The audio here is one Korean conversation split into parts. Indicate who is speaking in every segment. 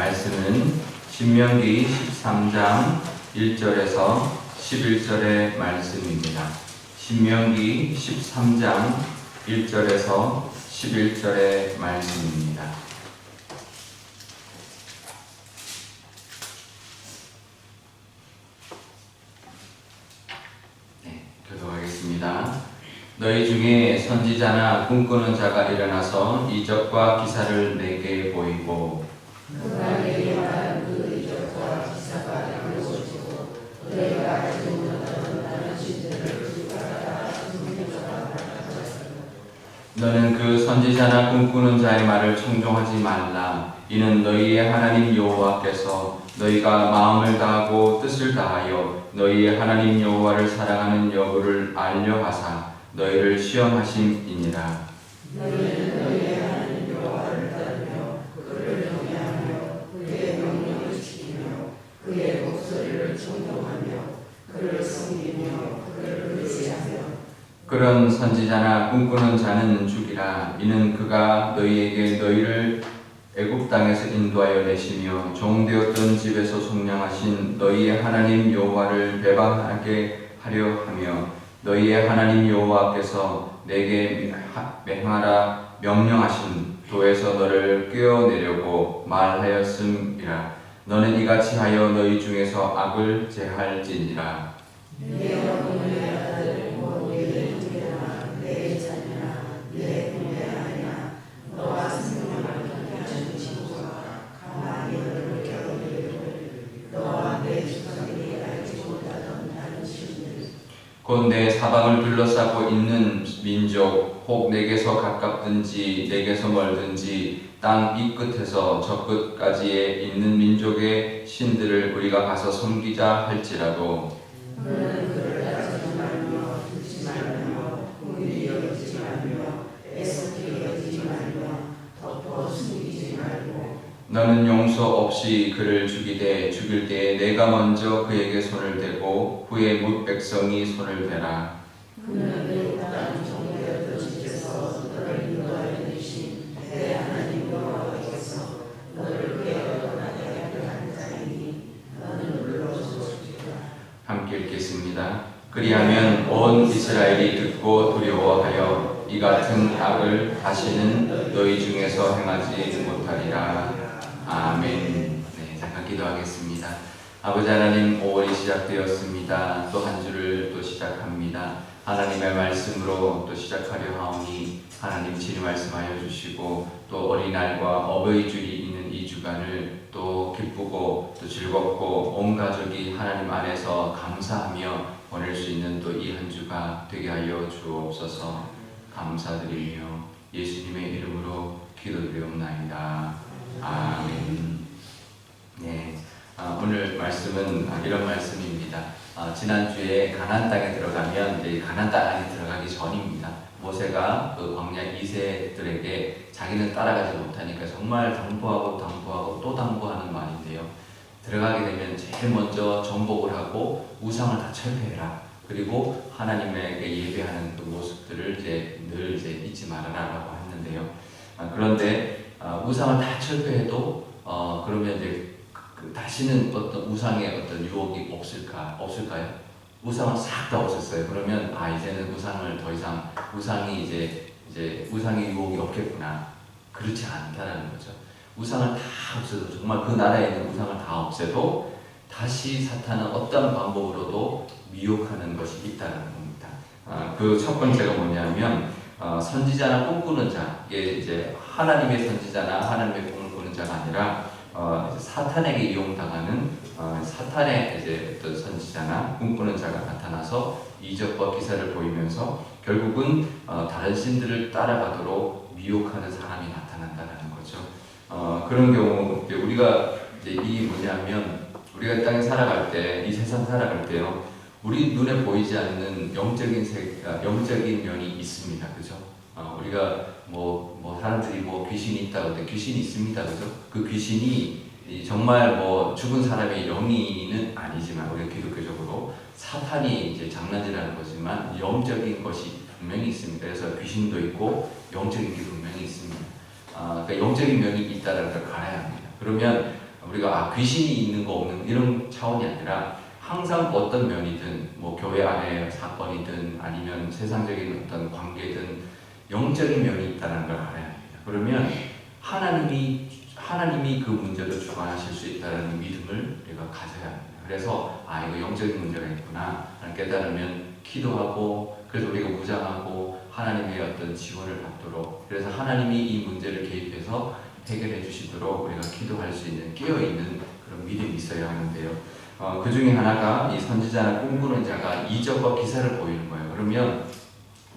Speaker 1: 말씀은 신명기 13장 1절에서 11절의 말씀입니다. 신명기 13장 1절에서 11절의 말씀입니다. 네, 교도하겠습니다. 너희 중에 선지자나 꿈꾸는 자가 일어나서 이적과 기사를 내게 보이고 너는 그 선지자나 꿈꾸는 자의 말을 청종하지 말라. 이는 너희의 하나님 여호와께서 너희가 마음을 다하고 뜻을 다하여 너희의 하나님 여호와를 사랑하는 여부를 알려 하사 너희를 시험하심이니라.
Speaker 2: 너희는 너희의 하나님 여호와를 따르며 그를 경외하며 그의 명령을 지키며 그의 목소리를 청종하며 그를 섬기며 그를 의지하며
Speaker 1: 그런 선지자나 꿈꾸는 자는 죽이라. 이는 그가 너희에게 너희를 애굽 땅에서 인도하여 내시며 종되었던 집에서 속량하신 너희의 하나님 여호와를 배반하게 하려 하며 너희의 하나님 여호와께서 내게 하- 맹하라 명령하신 도에서 너를 꿰어내려고 말하였음이라. 너는 이같이 하여 너희 중에서 악을 제할지니라.
Speaker 2: 내
Speaker 1: 곧내 사방을 둘러싸고 있는 민족 혹 내게서 가깝든지 내게서 멀든지 땅 이 끝에서 저 끝까지에 있는 민족의 신들을 우리가 가서 섬기자 할지라도.
Speaker 2: 너는 그를 따지지 말며 듣지 말며 궁리 여기지 말며 애석히 여기지 말며 덮어 숨기지 말고
Speaker 1: 용서 없이 그를 죽이되 죽일 때에 내가 먼저 그에게 손을 대고 후에 뭇 백성이 손을 대라 함께 읽겠습니다. 그리하면 온 이스라엘이 듣고 두려워하여 이 같은 악을 다시는 너희 중에서 행하지 못하리라. 아멘. 네, 잠깐 기도하겠습니다. 아버지 하나님 5월이 시작되었습니다. 또 한 주를 또 시작합니다. 하나님의 말씀으로 또 시작하려 하오니 하나님 진리 말씀하여 주시고 또 어린날과 어버이주일이 있는 이 주간을 또 기쁘고 또 즐겁고 온 가족이 하나님 안에서 감사하며 보낼 수 있는 또 이 한 주가 되게 하여 주옵소서 감사드리며 예수님의 이름으로 기도드리옵나이다. 아멘. 네, 아, 오늘 말씀은 아, 이런 말씀입니다. 아, 지난주에 가나안 땅에 들어가면 이제 가나안 땅 안에 들어가기 전입니다. 모세가 그 광야 2세들에게 자기는 따라가지 못하니까 정말 당부하고 당부하고 또 당부하는 말인데요. 들어가게 되면 제일 먼저 정복을 하고 우상을 다 철폐해라. 그리고 하나님에게 예배하는 그 모습들을 이제 늘 이제 잊지 말아라라고 했는데요. 아, 그런데 아, 우상을 다 철폐해도 어, 그러면 이제 그 다시는 어떤 우상의 어떤 유혹이 없을까 없을까요? 우상은 싹 다 없었어요. 그러면 아 이제는 우상을 더 이상 우상이 이제 이제 우상의 유혹이 없겠구나. 그렇지 않다라는 거죠. 우상을 다 없애도 정말 그 나라에 있는 우상을 다 없애도 다시 사탄은 어떤 방법으로도 미혹하는 것이 있다는 겁니다. 아, 그 첫 번째가 뭐냐면 어, 선지자나 꿈꾸는 자, 이게 이제 하나님의 선지자나 하나님의 꿈을 꾸는 자가 아니라 어, 사탄에게 이용당하는 어, 사탄의 이제 어떤 선지자나 꿈꾸는 자가 나타나서 이적과 기사를 보이면서 결국은 어, 다른 신들을 따라가도록 미혹하는 사람이 나타난다는 거죠. 어, 그런 경우 우리가 이제 이 뭐냐면 우리가 이 땅에 살아갈 때, 이 세상 살아갈 때요, 우리 눈에 보이지 않는 영적인 세, 아, 영적인 면이 있습니다, 그죠? 어, 우리가 뭐, 뭐 사람들이 뭐 귀신이 있다고 때 귀신이 있습니다, 그죠? 그 귀신이 이 정말 뭐 죽은 사람의 영이는 아니지만 우리 기독교적으로 사탄이 이제 장난질하는 거지만 영적인 것이 분명히 있습니다. 그래서 귀신도 있고 영적인 게 분명히 있습니다. 아, 그러니까 영적인 면이 있다는 걸 알아야 합니다. 그러면 우리가 아, 귀신이 있는 거 없는 이런 차원이 아니라 항상 어떤 면이든 뭐 교회 안에 사건이든 아니면 세상적인 어떤 관계든 영적인 면이 있다는 걸 알아야 합니다. 그러면 하나님이 하나님이 그 문제를 주관하실 수 있다는 믿음을 우리가 가져야 합니다. 그래서 아 이거 영적인 문제가 있구나 깨달으면 기도하고 그래서 우리가 무장하고 하나님의 어떤 지원을 받도록 그래서 하나님이 이 문제를 개입해서 해결해 주시도록 우리가 기도할 수 있는 깨어 있는 그런 믿음이 있어야 하는데요. 어, 그 중에 하나가 이 선지자나 꿈꾸는 자가 이적과 기사를 보이는 거예요. 그러면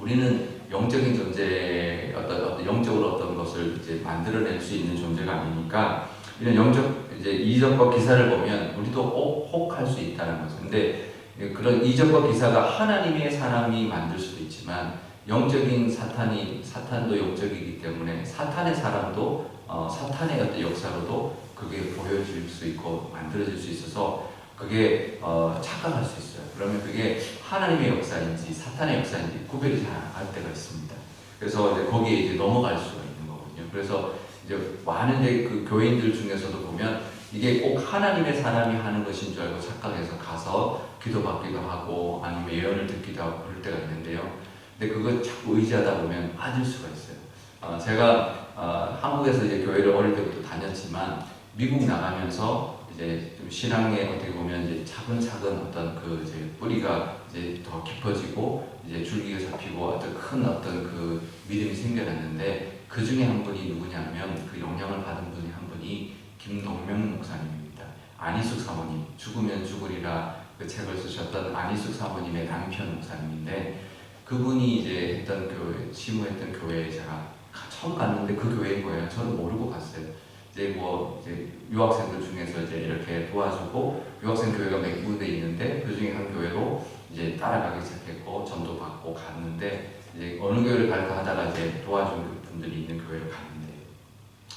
Speaker 1: 우리는 영적인 존재 어떤, 어떤 영적으로 어떤 것을 이제 만들어낼 수 있는 존재가 아니니까 이런 영적 이제 이적과 기사를 보면 우리도 혹, 혹할 수 있다는 거죠. 근데 그런 이적과 기사가 하나님의 사람이 만들 수도 있지만 영적인 사탄이 사탄도 영적이기 때문에 사탄의 사람도 어, 사탄의 어떤 역사로도 그게 보여질 수 있고 만들어질 수 있어서 그게 어, 착각할 수 있어요. 그러면 그게 하나님의 역사인지 사탄의 역사인지 구별이 잘안갈 때가 있습니다. 그래서 이제 거기에 이제 넘어갈 수가 있는 거거든요. 그래서 이제 많은 그 교인들 중에서도 보면 이게 꼭 하나님의 사람이 하는 것인 줄 알고 착각해서 가서 기도받기도 하고 아니면 예언을 듣기도 하고 그럴 때가 있는데요. 근데 그거 자꾸 의지하다 보면 빠질 수가 있어요. 어, 제가 어, 한국에서 이제 교회를 어릴 때부터 다녔지만 미국 나가면서 이제 좀 신앙에 어떻게 보면 이제 차근차근 어떤 그 이제 뿌리가 이제 더 깊어지고 이제 줄기가 잡히고 어떤 큰 어떤 그 믿음이 생겨났는데 그 중에 한 분이 누구냐면 그 영향을 받은 분이 한 분이 김동명 목사님입니다. 안희숙 사모님 죽으면 죽으리라 그 책을 쓰셨던 안희숙 사모님의 남편 목사님인데 그분이 이제 했던 교회 시무했던 교회에 제가 처음 갔는데 그 교회인 거예요. 저는 모르고 갔어요. 이제 뭐 이제 유학생들 중에서 이제 이렇게 도와주고 유학생 교회가 몇 군데 있는데 그 중에 한 교회로 이제 따라가기 시작했고 전도 받고 갔는데 이제 어느 교회를 갈까 하다가 이제 도와준 분들이 있는 교회를 갔는데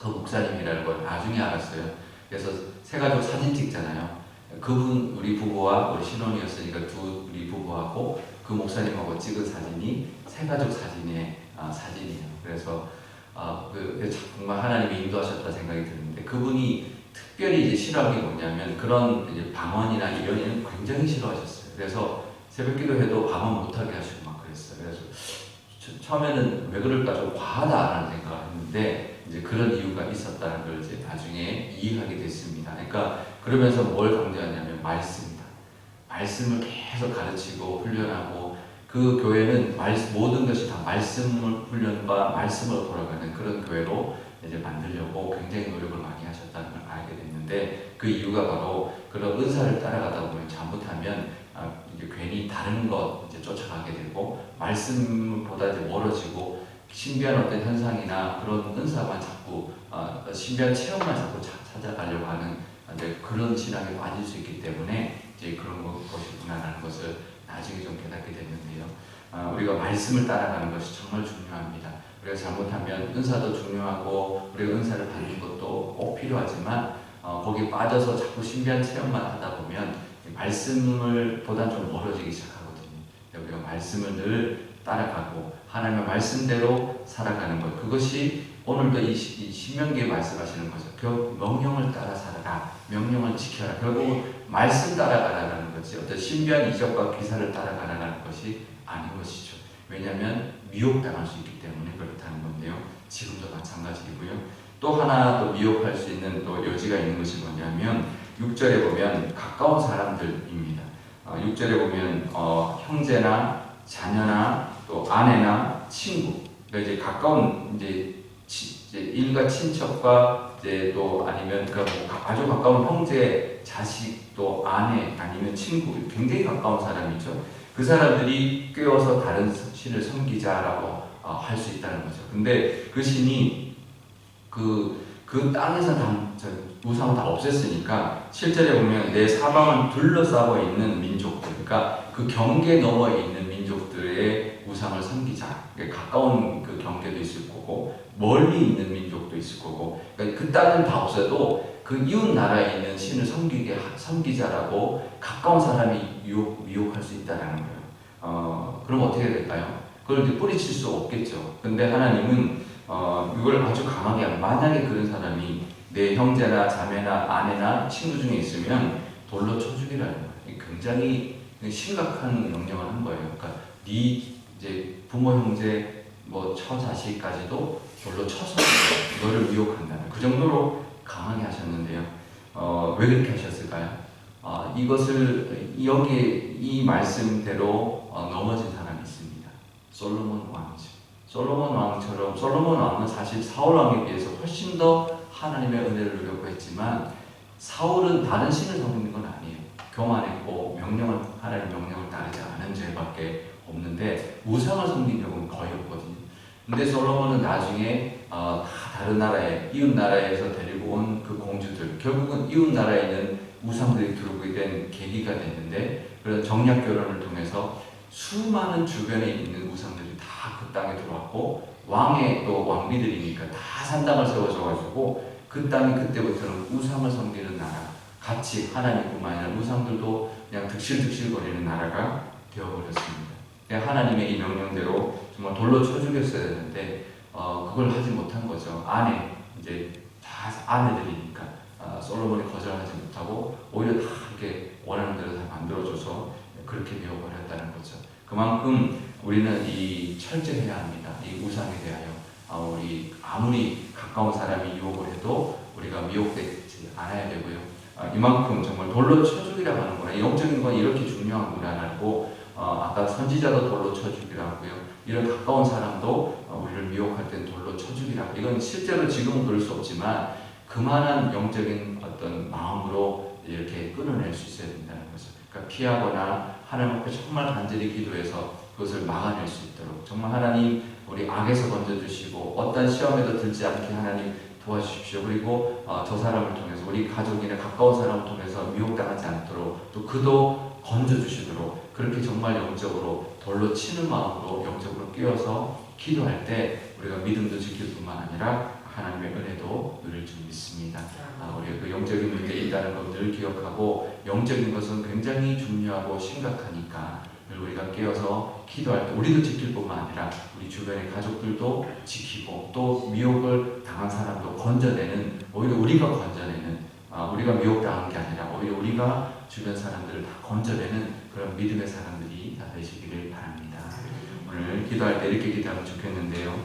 Speaker 1: 그 목사님이라는 걸 나중에 알았어요. 그래서 세 가족 사진 찍잖아요. 그분 우리 부부와 우리 신혼이었으니까 두 우리 부부하고 그 목사님하고 찍은 사진이 세 가족 사진의 아, 사진이에요. 그래서 아, 그, 정말 하나님이 인도하셨다 생각이 드는데 그분이 특별히 이제 싫어한 게 뭐냐면 그런 이제 방언이나 이런 일은 굉장히 싫어하셨어요. 그래서 새벽 기도해도 방언 못하게 하시고 막 그랬어요. 그래서 처- 처음에는 왜 그럴까 좀 과하다라는 생각을 했는데 이제 그런 이유가 있었다는 걸 이제 나중에 이해하게 됐습니다. 그러니까 그러면서 뭘 강조하냐면 말씀이다. 말씀을 계속 가르치고 훈련하고 그 교회는 말, 모든 것이 다 말씀을 훈련과 말씀으로 돌아가는 그런 교회로 이제 만들려고 굉장히 노력을 많이 하셨다는 걸 알게 됐는데 그 이유가 바로 그런 은사를 따라가다 보면 잘못하면 아, 이제 괜히 다른 것 이제 쫓아가게 되고 말씀보다 이제 멀어지고 신비한 어떤 현상이나 그런 은사만 자꾸 아, 신비한 체험만 자꾸 차- 찾아가려고 하는 이제 그런 신앙에 빠질 수 있기 때문에 이제 그런 것- 것이구나라는 것을 나중에 좀 깨닫게 됐는데요. 아, 우리가 말씀을 따라가는 것이 정말 중요합니다. 우리가 잘못하면 은사도 중요하고 우리가 은사를 받는 것도 꼭 필요하지만 어, 거기에 빠져서 자꾸 신비한 체험만 하다 보면 이 말씀을 보다 좀 멀어지기 시작하거든요. 우리가 말씀을 늘 따라가고 하나님의 말씀대로 살아가는 것 그것이 오늘도 이, 시- 이 신명기에 말씀하시는 거죠. 그 명령을 따라 살아라. 명령을 지켜라. 결국 말씀 따라가라는 거지. 어떤 신비한 이적과 기사를 따라가라는 것이 아닌 것이죠. 왜냐하면 미혹당할 수 있기 때문에 그렇다는 건데요. 지금도 마찬가지이고요. 또 하나 또 미혹할 수 있는 또 여지가 있는 것이 뭐냐면 6절에 보면 가까운 사람들입니다. 어, 6절에 보면 어, 형제나 자녀나 또 아내나 친구, 그러니까 이제 가까운 이제, 일가 친척과 또 아니면 그러니까 뭐 가- 아주 가까운 형제, 자식, 또 아내 아니면 친구, 굉장히 가까운 사람이죠. 그 사람들이 꿰어서 다른 신을 섬기자라고 어, 할수 있다는 거죠. 근데 그 신이 그, 그 땅에서 다, 저, 우상을 다 없앴으니까 실제로 보면 내 사방을 둘러싸고 있는 민족들, 그러니까 그 경계 너머에 있는 민족들의 우상을 섬기자. 그러니까 가까운 그 경계도 있을 거고 멀리 있는 민족 도 있을 거고 그러니까 그 땅은 다 없어도 그 이웃 나라에 있는 신을 섬기게 하- 섬기자라고 가까운 사람이 유혹, 미혹할 수 있다라는 거예요. 어, 그럼 어떻게 될까요? 그걸 이제 뿌리칠 수 없겠죠. 근데 하나님은 어, 이걸 아주 강하게 만약에 그런 사람이 내 형제나 자매나 아내나 친구 중에 있으면 돌로 쳐 죽이라는 거예요. 굉장히 심각한 명령을 한 거예요. 그러니까 네 이제 부모 형제 뭐 처자식까지도 돌로 쳐서 너를 미혹한다는 그 정도로 강하게 하셨는데요. 어, 왜 그렇게 하셨을까요? 어, 이것을 여기 이 말씀대로 어, 넘어진 사람이 있습니다. 솔로몬 왕이죠. 솔로몬 왕처럼 솔로몬 왕은 사실 사울 왕에 비해서 훨씬 더 하나님의 은혜를 누렸고 했지만 사울은 다른 신을 섬기는 건 아니에요. 교만했고 명령을 하나님 명령을 따르지 않은 죄밖에 없는데 우상을 섬긴 적은 거의 없거든요. 근데 솔로몬은 나중에 어, 다 다른 나라에 이웃 나라에서 데리고 온 그 공주들 결국은 이웃 나라에 있는 우상들이 들어오게 된 계기가 됐는데 그런 정략 결혼을 통해서 수많은 주변에 있는 우상들이 다 그 땅에 들어왔고 왕의 또 왕비들이니까 다 산당을 세워줘가지고 그 땅이 그때부터는 우상을 섬기는 나라 같이 하나님뿐만 아니라 우상들도 그냥 득실득실 거리는 나라가 되어버렸습니다. 하나님의 이 명령대로 돌로 쳐 죽였어야 되는데 어, 그걸 하지 못한 거죠. 아내 이제 다 아내들이니까 어, 솔로몬이 거절하지 못하고 오히려 다 이렇게 원하는 대로 다 만들어줘서 그렇게 되어버렸다는 거죠. 그만큼 우리는 이 철저해야 합니다. 이 우상에 대하여 아, 우리 아무리 가까운 사람이 유혹을 해도 우리가 미혹되지 않아야 되고요. 아, 이만큼 정말 돌로 쳐주기라고 하는 거나 영적인 건 이렇게 중요하구나라고 어, 아까 선지자도 돌로 쳐주기라고요. 이런 가까운 사람도 어, 우리를 미혹할 땐 돌로 쳐주기라고. 이건 실제로 지금은 그럴 수 없지만 그만한 영적인 어떤 마음으로 이렇게 끊어낼 수 있어야 된다는 거죠. 그러니까 피하거나 하나님 앞에 정말 간절히 기도해서 그것을 막아낼 수 있도록 정말 하나님 우리 악에서 건져주시고 어떤 시험에도 들지 않게 하나님 도와주십시오. 그리고 어, 저 사람을 통해서 우리 가족이나 가까운 사람을 통해서 미혹당하지 않도록 또 그도 건져주시도록 그렇게 정말 영적으로 돌로 치는 마음으로 영적으로 끼어서 기도할 때 우리가 믿음도 지킬 뿐만 아니라 하나님의 은혜도 누릴 줄 믿습니다. 아, 우리가 그 영적인 문제에 있다는 걸늘 기억하고 영적인 것은 굉장히 중요하고 심각하니까 늘 우리가 깨어서 기도할 때 우리도 지킬 뿐만 아니라 우리 주변의 가족들도 지키고 또 미혹을 당한 사람도 건져내는 오히려 우리가 건져내는 아, 우리가 미혹당한 게 아니라 오히려 우리가 주변 사람들을 다 건져내는 그런 믿음의 사람들이 다 되시기를 바랍니다. 오늘 기도할 때 이렇게 기도하면 좋겠는데요.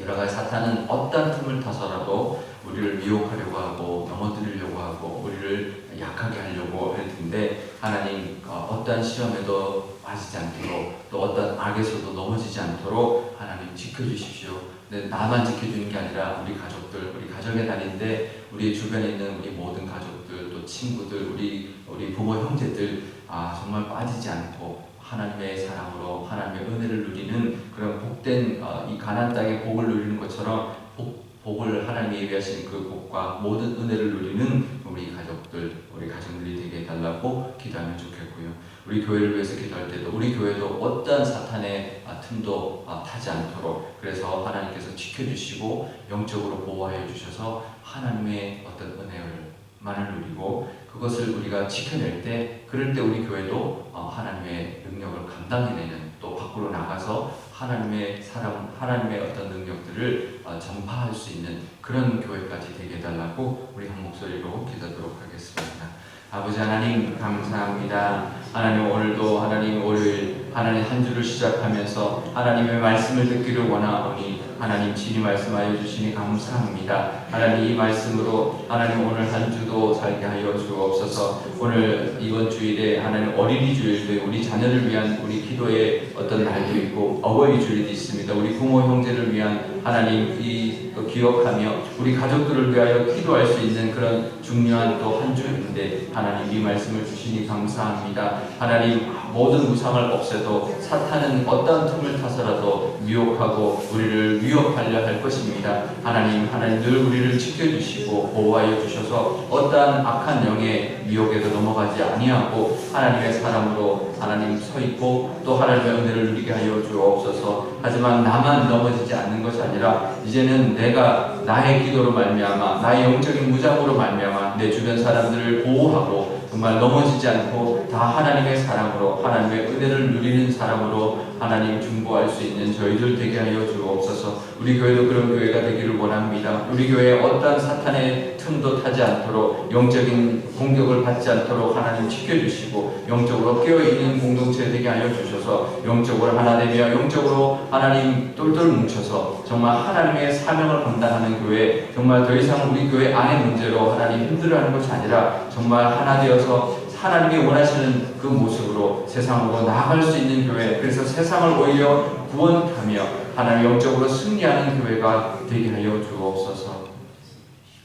Speaker 1: 여러 가지 사탄은 어떤 틈을 타서라도 우리를 미혹하려고 하고 넘어뜨리려고 하고 우리를 약하게 하려고 할 텐데 하나님 어, 어떠한 시험에도 빠지지 않도록 또 어떤 악에서도 넘어지지 않도록 하나님 지켜주십시오. 근데 나만 지켜주는 게 아니라 우리 가족들, 우리 가정의 달인데 우리 주변에 있는 우리 모든 가족들 또 친구들, 우리 우리 부모 형제들 아 정말 빠지지 않고 하나님의 사랑으로 하나님의 은혜를 누리는 그런 복된 어, 이 가나안 땅의 복을 누리는 것처럼 복, 복을 하나님이 예비하신 그 복과 모든 은혜를 누리는 우리 가족들, 우리 가정들이 되게 해달라고 기도하면 좋겠고요. 우리 교회를 위해서 기도할 때도 우리 교회도 어떠한 사탄의 아, 틈도 아, 타지 않도록 그래서 하나님께서 지켜주시고 영적으로 보호하여 주셔서 하나님의 어떤 은혜를 만을 누리고 그것을 우리가 지켜낼 때 그럴 때 우리 교회도 어, 하나님의 능력을 감당해내는 또 밖으로 나가서 하나님의 사랑, 하나님의 어떤 능력들을 어, 전파할 수 있는 그런 교회까지 되게 해달라고 우리 한 목소리로 기도하도록 하겠습니다. 아버지 하나님 감사합니다. 하나님 오늘도 하나님 월요일 하나님 한 주를 시작하면서 하나님의 말씀을 듣기를 원하오니 하나님 친히 말씀하여 주시니 감사합니다. 하나님 이 말씀으로 하나님 오늘 한 주도 살게 하여 주옵소서. 오늘 이번 주일에 하나님 어린이 주일도 우리 자녀를 위한 우리 기도의 어떤 날도 있고 어버이 주일도 있습니다. 우리 부모 형제를 위한 하나님 이 기억하며 우리 가족들을 위하여 기도할 수 있는 그런 중요한 또 한 주인데 하나님 이 말씀을 주시니 감사합니다. 하나님 모든 우상을 없애도 사탄은 어떤 틈을 타서라도 미혹하고 우리를 위협하려 할 것입니다. 하나님 하나님 늘 우리를 지켜주시고 보호하여 주셔서 어떠한 악한 영의 미혹에도 넘어가지 아니하고 하나님의 사람으로 하나님 서 있고 또 하나님의 은혜를 누리게 하여 주옵소서. 하지만 나만 넘어지지 않는 것이 아니라 이제는 내가 나의 기도로 말미암아 나의 영적인 무장으로 말미암아 내 주변 사람들을 보호하고 정말 넘어지지 않고 다 하나님의 사랑으로 하나님의 은혜를 누리는 사람으로 하나님 중보할 수 있는 저희들 되게 하여 주옵소서. 우리 교회도 그런 교회가 되기를 원합니다. 우리 교회에 어떠한 사탄의 틈도 타지 않도록 영적인 공격을 받지 않도록 하나님 지켜주시고 영적으로 깨어있는 공동체 되게 하여 주셔서 영적으로 하나 되며 영적으로 하나님 똘똘 뭉쳐서 정말 하나님의 사명을 감당하는 교회 정말 더 이상 우리 교회 안의 문제로 하나님 힘들어하는 것이 아니라 정말 하나 되어 서 하나님이 원하시는 그 모습으로 세상으로 나아갈 수 있는 교회 그래서 세상을 오히려 구원하며 하나님 영적으로 승리하는 교회가 되게 하여 주옵소서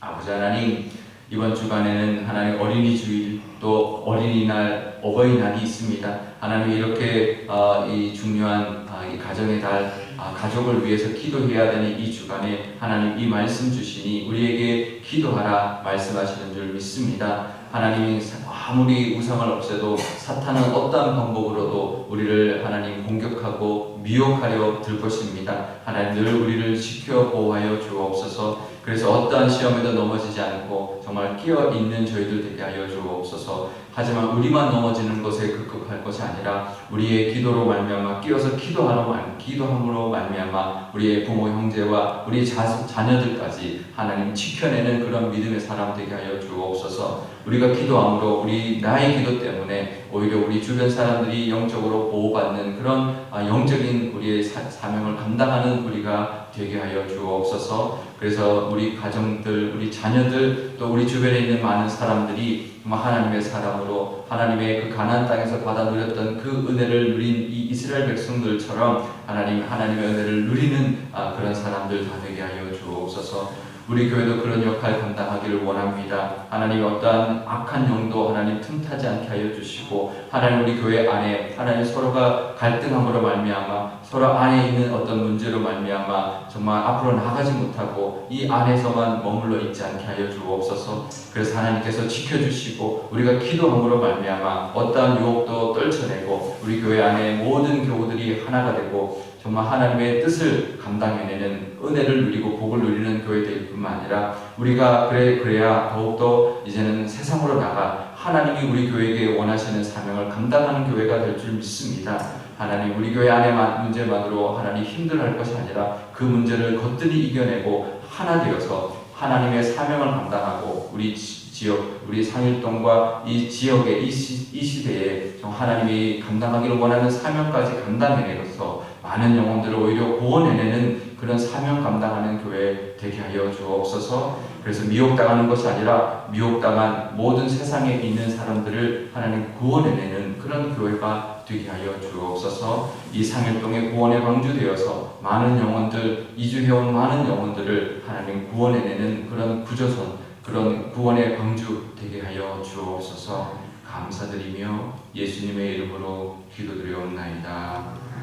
Speaker 1: 아버지 하나님 이번 주간에는 하나님 어린이 주일 또 어린이날 어버이날이 있습니다. 하나님 이렇게 어, 이 중요한 아, 이 가정의 달 아, 가족을 위해서 기도해야 되는 이 주간에 하나님 이 말씀 주시니 우리에게 기도하라 말씀하시는 줄 믿습니다. 하나님이 사- 아무리 우상을 없애도 사탄은 어떠한 방법으로도 우리를 하나님 공격하고 미혹하려 들 것입니다. 하나님 늘 우리를 지켜 보호하여 주옵소서. 그래서 어떠한 시험에도 넘어지지 않고 정말 끼어 있는 저희들 되게 하여 주옵소서. 하지만 우리만 넘어지는 것에 급급할 것이 아니라 우리의 기도로 말미암아 끼어서 기도하러 말 기도함으로 말미암아 우리의 부모 형제와 우리 자, 자녀들까지 하나님 지켜내는 그런 믿음의 사람 되게 하여 주옵소서. 우리가 기도함으로 우리 나의 기도 때문에 오히려 우리 주변 사람들이 영적으로 보호받는 그런 아, 영적인 우리의 사, 사명을 감당하는 우리가 되게 하여 주옵소서. 그래서 우리 가정들, 우리 자녀들, 또 우리 주변에 있는 많은 사람들이 하나님의 사람으로 하나님의 그 가나안 땅에서 받아 누렸던 그 은혜를 누린 이 이스라엘 백성들처럼 하나님 하나님의 은혜를 누리는 아, 그런 사람들 다 되게 하여 주옵소서. 우리 교회도 그런 역할 감당하기를 원합니다. 하나님 어떠한 악한 영도 하나님 틈타지 않게 하여 주시고 하나님 우리 교회 안에 하나님 서로가 갈등함으로 말미암아 서로 안에 있는 어떤 문제로 말미암아 정말 앞으로 나가지 못하고 이 안에서만 머물러 있지 않게 하여 주옵소서. 그래서 하나님께서 지켜주시고 우리가 기도함으로 말미암아 어떠한 유혹도 떨쳐내고 우리 교회 안에 모든 교우들이 하나가 되고 정말 하나님의 뜻을 감당해내는 은혜를 누리고 복을 누리는 교회 될 뿐만 아니라 우리가 그래 그래야 더욱더 이제는 세상으로 나가 하나님이 우리 교회에게 원하시는 사명을 감당하는 교회가 될 줄 믿습니다. 하나님 우리 교회 만- 문제만으로 하나님 힘들어할 것이 아니라 그 문제를 거뜬히 이겨내고 하나 되어서 하나님의 사명을 감당하고 우리 지- 지역 우리 상일동과 이 지역의 이, 시, 이 시대에 정 하나님이 감당하기를 원하는 사명까지 감당해내서 많은 영혼들을 오히려 구원해내는 그런 사명 감당하는 교회 되게 하여 주옵소서. 그래서 미혹당하는 것이 아니라 미혹당한 모든 세상에 있는 사람들을 하나님 구원해내는 그런 교회가 되게 하여 주옵소서. 이 상일동의 구원의 방주되어서 많은 영혼들 이주해온 많은 영혼들을 하나님 구원해내는 그런 구조선 그런 구원의 방주 되게 하여 주옵소서. 감사드리며 예수님의 이름으로 기도드리옵나이다.